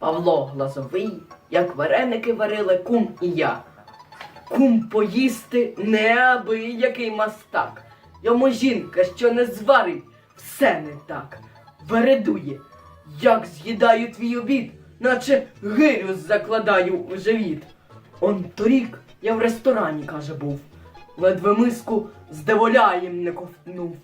Павло Глазовий, як вареники варили кум і я. Кум поїсти неабиякий мастак. Йому жінка, що не зварить, все не так. Вередує, як з'їдаю твій обід, наче гирю закладаю у живіт. Он торік я в ресторані, каже, був. Ледве миску з деволяєм не ковтнув.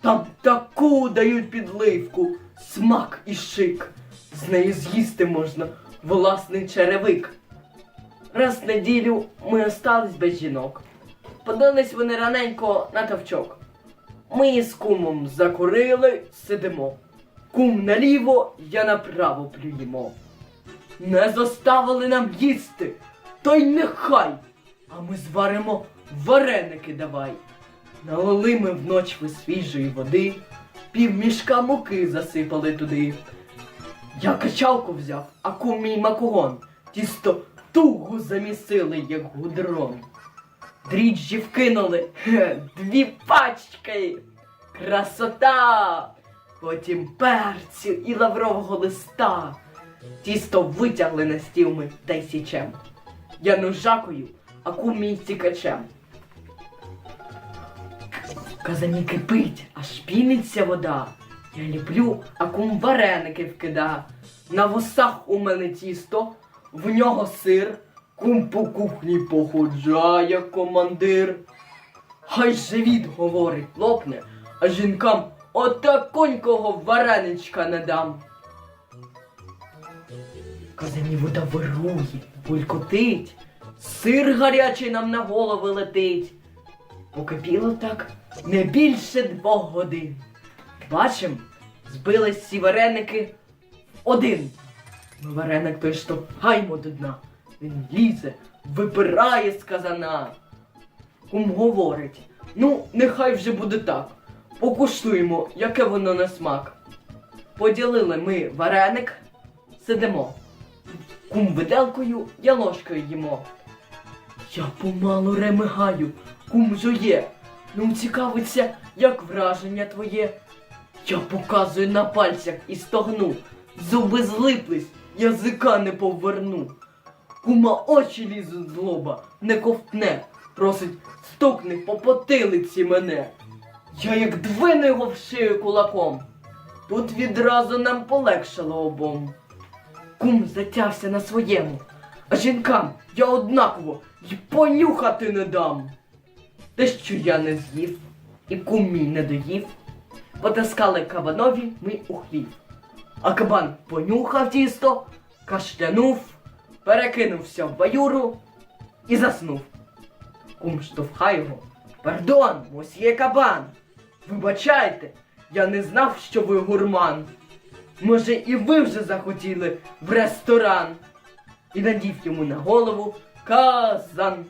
Там таку дають підливку, смак і шик. З нею з'їсти можна власний черевик. Раз в неділю ми остались без жінок. Подались вони раненько на тавчок. Ми з кумом закурили, сидимо. Кум наліво, я направо плюємо. Не заставили нам їсти, то й нехай. А ми зваримо вареники давай. Налили ми в ночви свіжої води, півмішка муки засипали туди. Я качалку взяв, а кум мій макогон. Тісто туго замісили, як гудрон. Дріжджі вкинули, дві пачки. Красота! Потім перцю і лаврового листа. Тісто витягли на стіл ми та й січем. Я ножакою, а кум мій цікачем. Казані кипить, аж піниться вода. Я ліплю, а кум вареники вкида. На вусах у мене тісто, в нього сир, кум по кухні походжає командир. Хай живіт говорить, лопне, а жінкам отаконького вареничка не дам. Казані вода вирує, булькотить, сир гарячий нам на голови летить. Покипіло так не більше двох годин. Бачим, збились всі вареники один. Ми вареник той штовхаємо до дна. Він лізе, випирає з казана. Кум говорить, ну, нехай вже буде так. Покуштуємо, яке воно на смак. Поділили ми вареник, сидимо. Кум виделкою, я ложкою їмо. Я помалу ремигаю, кум жує. Ну цікавиться, як враження твоє. Я показую на пальцях і стогну. Зуби злиплись, язика не поверну. Кума очі лізуть з лоба, не ковтне, просить стукни по потилиці мене. Я як двину його в шию кулаком. Тут відразу нам полегшало обом. Кум затявся на своєму, а жінкам я однаково й понюхати не дам. Те, що я не з'їв, і кум мій не доїв, потаскали кабанові ми у хлів. А кабан понюхав тісто, кашлянув, перекинувся в баюру і заснув. Кум штовхає його. Пардон, мосьє кабан. Вибачайте, я не знав, що ви гурман. Може, і ви вже захотіли в ресторан. І надів йому на голову казан.